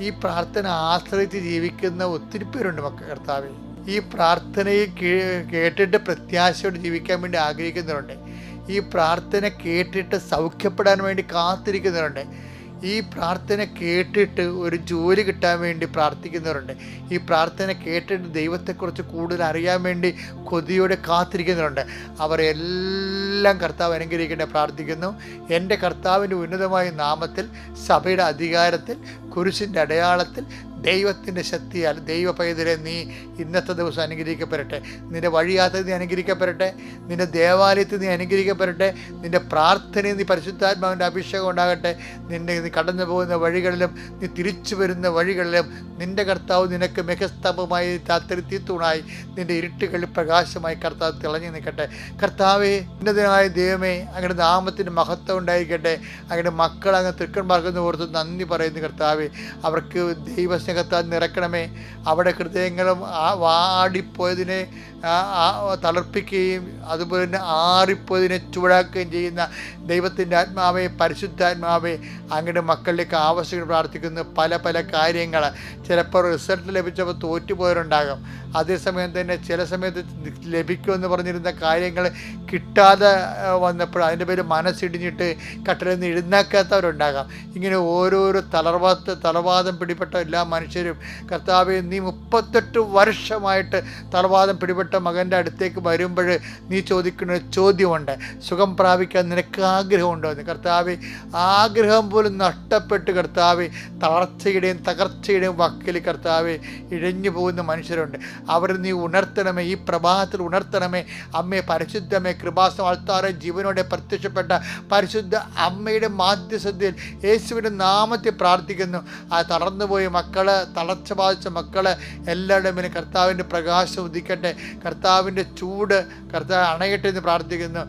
ഈ പ്രാർത്ഥന ആശ്രയിച്ച് ജീവിക്കുന്ന ഒത്തിരി പേരുണ്ട് മക്ക കർത്താവെ. ഈ പ്രാർത്ഥനയെ കേട്ടിട്ട് പ്രത്യാശയോട് ജീവിക്കാൻ വേണ്ടി ആഗ്രഹിക്കുന്നവരുണ്ട്. ഈ പ്രാർത്ഥന കേട്ടിട്ട് സൗഖ്യപ്പെടാൻ വേണ്ടി കാത്തിരിക്കുന്നവരുണ്ട്. ഈ പ്രാർത്ഥന കേട്ടിട്ട് ഒരു ജോലി കിട്ടാൻ വേണ്ടി പ്രാർത്ഥിക്കുന്നവരുണ്ട്. ഈ പ്രാർത്ഥന കേട്ടിട്ട് ദൈവത്തെക്കുറിച്ച് കൂടുതൽ അറിയാൻ വേണ്ടി കൊതിയോടെ കാത്തിരിക്കുന്നവരുണ്ട്. അവരെല്ലാം കർത്താവ് അനുഗ്രഹിക്കേണ്ട പ്രാർത്ഥിക്കുന്നു. എന്റെ കർത്താവിന്റെ ഉന്നതമായ നാമത്തിൽ സഭയുടെ അധികാരത്തിൽ കുരിശിന്റെ അടയാളത്തിൽ ദൈവത്തിന്റെ ശക്തിയാൽ ദൈവ പൈതലെ നീ ഇന്നത്തെ ദിവസം അനുഗ്രഹിക്കപ്പെടട്ടെ. നിന്റെ വഴിയാത്ര നീ അനുഗ്രഹിക്കപ്പെടട്ടെ. നിന്റെ ദേവാലയത്തിൽ നീ അനുഗ്രഹിക്കപ്പെടട്ടെ. നിന്റെ പ്രാർത്ഥനയിൽ നീ പരിശുദ്ധാത്മാവിന്റെ അഭിഷേകം ഉണ്ടാകട്ടെ. നിന്റെ നീ കടന്നു പോകുന്ന വഴികളിലും നീ തിരിച്ചു വരുന്ന വഴികളിലും നിന്റെ കർത്താവ് നിനക്ക് മികസ്തംഭമായി താത്തിരുത്തി തീത്തൂണായി നിന്റെ ഇരുട്ടുകളിൽ പ്രകാശമായി കർത്താവ് തിളങ്ങി നിൽക്കട്ടെ. കർത്താവെ ഉന്നതനായ ദൈവമേ അങ്ങയുടെ നാമത്തിന് മഹത്വം ഉണ്ടായിരിക്കട്ടെ. അങ്ങയുടെ മക്കൾ അങ്ങ് തൃക്കൺ പാർക്കുന്ന ഓർത്ത് നന്ദി പറയുന്നു കർത്താവെ. അവർക്ക് ദൈവസ്നേഹത്താൽ നിറക്കണമേ അവിടെ ഹൃദയങ്ങളും ആ വാടിപ്പോയതിനെ തളർപ്പിക്കുകയും അതുപോലെ തന്നെ ആറിപ്പോയതിനെ ചൂടാക്കുകയും ചെയ്യുന്ന ദൈവത്തിന്റെ ആത്മാവെ പരിശുദ്ധാത്മാവെ അങ്ങയുടെ മക്കളിലേക്ക് ആവശ്യങ്ങൾ പ്രാർത്ഥിക്കുന്ന. പല പല കാര്യങ്ങൾ. ചിലപ്പോൾ റിസൾട്ട് ലഭിച്ചപ്പോൾ തോറ്റുപോയവരുണ്ടാകും. അതേസമയം തന്നെ ചില സമയത്ത് ലഭിക്കുമെന്ന് പറഞ്ഞിരുന്ന കാര്യങ്ങൾ കിട്ടാതെ വന്നപ്പോൾ അതിന്റെ പേര് മനസ്സിടിഞ്ഞിട്ട് കട്ടിലിൽ നിന്ന് എഴുന്നേക്കാത്തവരുണ്ടാകാം. ഇങ്ങനെ ഓരോരോ തളർവാത്ത തളർവാദം പിടിപ്പെട്ട എല്ലാ മനുഷ്യരും കർത്താവെ നീ മുപ്പത്തെട്ട് വർഷമായിട്ട് തളവാദം പിടിപെട്ട മകന്റെ അടുത്തേക്ക് വരുമ്പോൾ നീ ചോദിക്കുന്ന ചോദ്യമുണ്ട്. സുഖം പ്രാപിക്കാൻ നിനക്ക് ആഗ്രഹമുണ്ടോ എന്ന്. കർത്താവെ ആഗ്രഹം പോലും നഷ്ടപ്പെട്ട് കർത്താവെ തളർച്ചയുടെയും തകർച്ചയുടെയും വക്കിൽ കർത്താവെ ഇഴഞ്ഞു പോകുന്ന മനുഷ്യരുണ്ട്. അവർ നീ ഉണർത്തണമേ ഈ പ്രഭാതത്തിൽ ഉണർത്തണമേ. അമ്മയെ പരിശുദ്ധമേ കൃപാസം ആൾത്താറെ ജീവനോടെ പ്രത്യക്ഷപ്പെട്ട പരിശുദ്ധ അമ്മയുടെ മാധ്യസ്ഥതയിൽ യേശുവിന്റെ നാമത്തെ പ്രാർത്ഥിക്കുന്നു. ആ തളർന്നുപോയ മക്കൾ തളർച്ച ബാധിച്ച മക്കളെ എല്ലാവരുടെയും മുന്നിൽ കർത്താവിന്റെ പ്രകാശം ഉദിക്കട്ടെ. കർത്താവിന്റെ ചൂട് കർത്താവ് അണയട്ടെ എന്ന് പ്രാർത്ഥിക്കുന്നു.